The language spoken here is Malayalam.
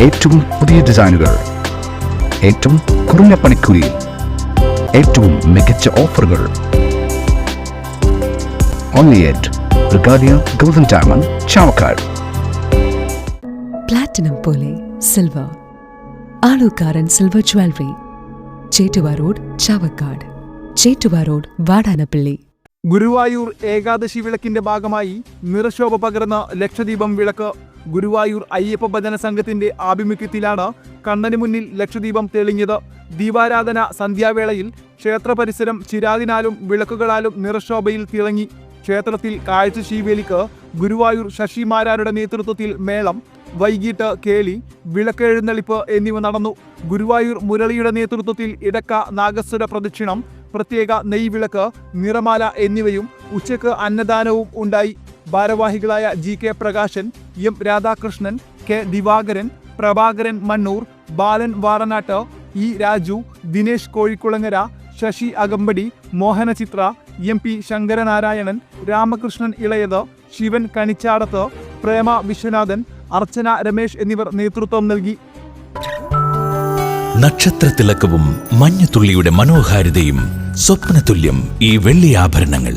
ഏറ്റവും പുതിയ ഡിസൈനുകൾ. ഏറ്റവും കുറഞ്ഞ പണിക്കൂലിയിൽ ഏറ്റവും മികച്ച ഓഫറുകൾ. Only at Regalia golden diamond Chavakkad platinum പോലെ silver Alukkaran silver jewellery Chettuva road Chavakkad Chettuva road Vadanappally Guruvayur Ekadashi വിളക്കിന്റെ ഭാഗമായി നിറശോഭ പകർന്ന ലക്ഷദീപം വിളക്ക് ഗുരുവായൂർ അയ്യപ്പ ഭജന സംഘത്തിന്റെ ആഭിമുഖ്യത്തിലാണ് കണ്ണന് മുന്നിൽ ലക്ഷദീപം തെളിഞ്ഞത്. ദീപാരാധന സന്ധ്യാവേളയിൽ ക്ഷേത്ര പരിസരം ചിരാതിനാലും വിളക്കുകളാലും നിറശോഭയിൽ തിളങ്ങി. ക്ഷേത്രത്തിൽ കാഴ്ച ശീവേലിക്ക് ഗുരുവായൂർ ശശിമാരാരുടെ നേതൃത്വത്തിൽ മേളം വൈകിട്ട് കേളി വിളക്കെഴുന്നള്ളിപ്പ് എന്നിവ നടന്നു. ഗുരുവായൂർ മുരളിയുടെ നേതൃത്വത്തിൽ ഇടക്ക നാഗസ്വര പ്രദക്ഷിണം പ്രത്യേക നെയ്വിളക്ക് നിറമാല എന്നിവയും ഉച്ചയ്ക്ക് അന്നദാനവും ഉണ്ടായി. ഭാരവാഹികളായ G K Prakashan M Radhakrishnan K Divakaran Prabhakaran Mannur Balan Varanattu E Raju Dinesh Kozhikulangara Sasi അകമ്പടി മോഹനചിത്ര എം പി ശങ്കരനാരായണൻ രാമകൃഷ്ണൻ ഇളയത് ശിവൻ കണിച്ചാടത്ത് പ്രേമ വിശ്വനാഥൻ അർച്ചന രമേശ് എന്നിവർ നേതൃത്വം നൽകി. നക്ഷത്രത്തിളക്കവും മഞ്ഞത്തുള്ളിയുടെ മനോഹാരിതയും സ്വപ്നതുല്യം ഈ വെള്ളി ആഭരണങ്ങൾ.